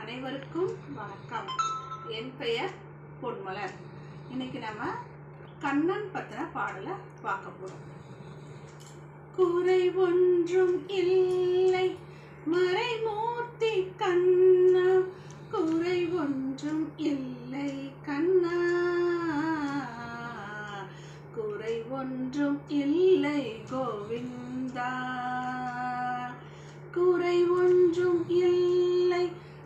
அனைவருக்கும் வணக்கம். என் பெயர் பொன்மலர். இன்னைக்கு நம்ம கண்ணன் பத்தின பாடலை பார்க்க போறோம். குறை ஒன்றும் இல்லை. மறைமூர்த்தி கண்ணா. குறை ஒன்றும் இல்லை கண்ணா. குறை ஒன்றும் இல்லை கோவிந்தா. குறை ஒன்றும் இல்லை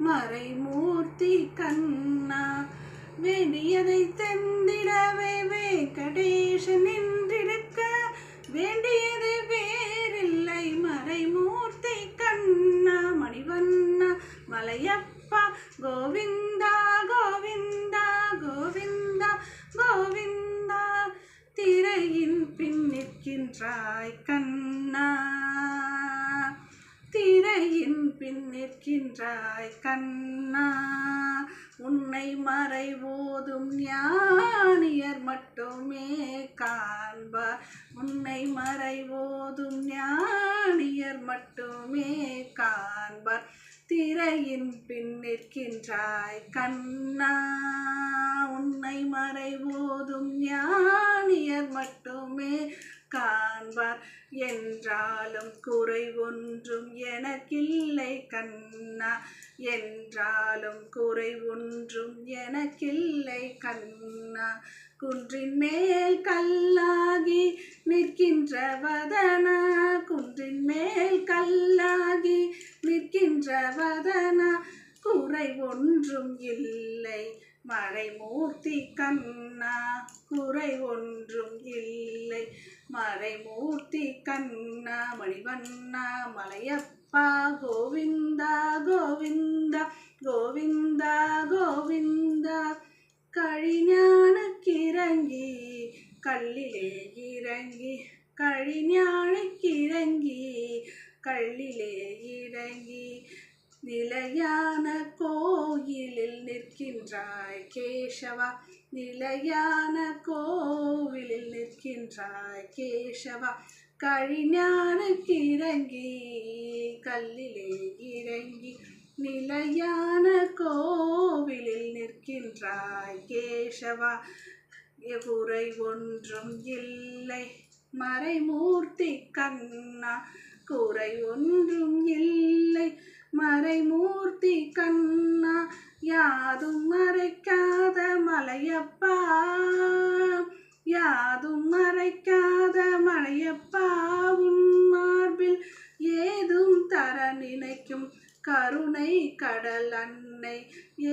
மறைமூர்த்தி கண்ணா வேண்டியதை தந்திடவே வெங்கடேசன் நின்றிருக்க வேண்டியது வேறில்லை மறைமூர்த்தி கண்ணா மணிவண்ணா மலையப்பா கோவிந்தா கோவிந்தா கோவிந்தா கோவிந்தா திரையின் பின் நிற்கின்றாய் கண்ணா திரையின் பின் நிற்கின்றாய் கண்ணா. உன்னை மறைவோதும் ஞானியர் மட்டுமே காண்பார் உன்னை மறைவோதும் ஞானியர் மட்டுமே காண்பார் திரையின் பின் நிற்கின்றாய் கண்ணா. உன்னை மறைவோதும் ஞா குறை ஒன்றும் எனக்கில்லை கண்ணா. என்றாலும் குறை ஒன்றும் எனக்கில்லை கண்ணா. குன்றின் மேல் கல்லாகி நிற்கின்ற வதனா. குன்றின் மேல் கல்லாகி நிற்கின்ற வதனா. குறை ஒன்றும் இல்லை மறைமூர்த்தி கண்ணா. குறை ஒன்றும் இல்லை மறைமூர்த்தி கண்ணா மணிவண்ணா மலையப்பா கோவிந்தா கோவிந்தா கோவிந்தா கோவிந்தா கழிஞானக்கிறங்கி கல்லிலே இறங்கி கழிஞானக்கிறங்கி கல்லிலே இறங்கி நிலையான கோயிலில் நிற்கின்றாய். கேசவா நிலையான கோவிலில் நிற்கின்றாய். கேசவா கழிஞானுக்கு இறங்கி கல்லிலே இறங்கி நிலையான கோவிலில் நிற்கின்றாய். கேசவா குறை ஒன்றும் இல்லை. மறைமூர்த்தி கண்ணா குறை ஒன்றும் இல்லை. மறைமூர்த்தி கண்ணா யாதும் மறைக்காத மலையப்பா. யாதும் மறைக்காத மலையப்பா. உன் மார்பில் ஏதும் தர நினைக்கும் கருணை கடல் அன்னை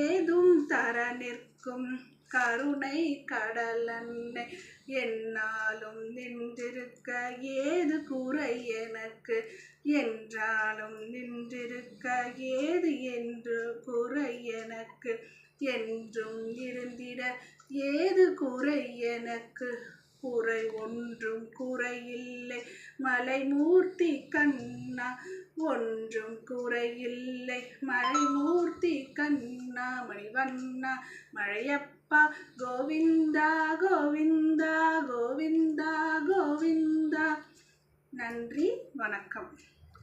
ஏதும் தர நிற்கும். கருணை கடல் என்னாலும் நின்றிருக்க ஏது குறை எனக்கு என்றாலும் நின்றிருக்க ஏது என்று குறை எனக்கு என்றும் இருந்திட ஏது குறை எனக்கு குறை ஒன்றும் குறையில்லை. மலைமூர்த்தி கண்ணா ஒன்றும் குறையில்லை. மலைமூர்த்தி கண்ணா மணிவண்ணா மழையப்பா கோவிந்தா கோவிந்தா கோவிந்தா கோவிந்தா. நன்றி வணக்கம்.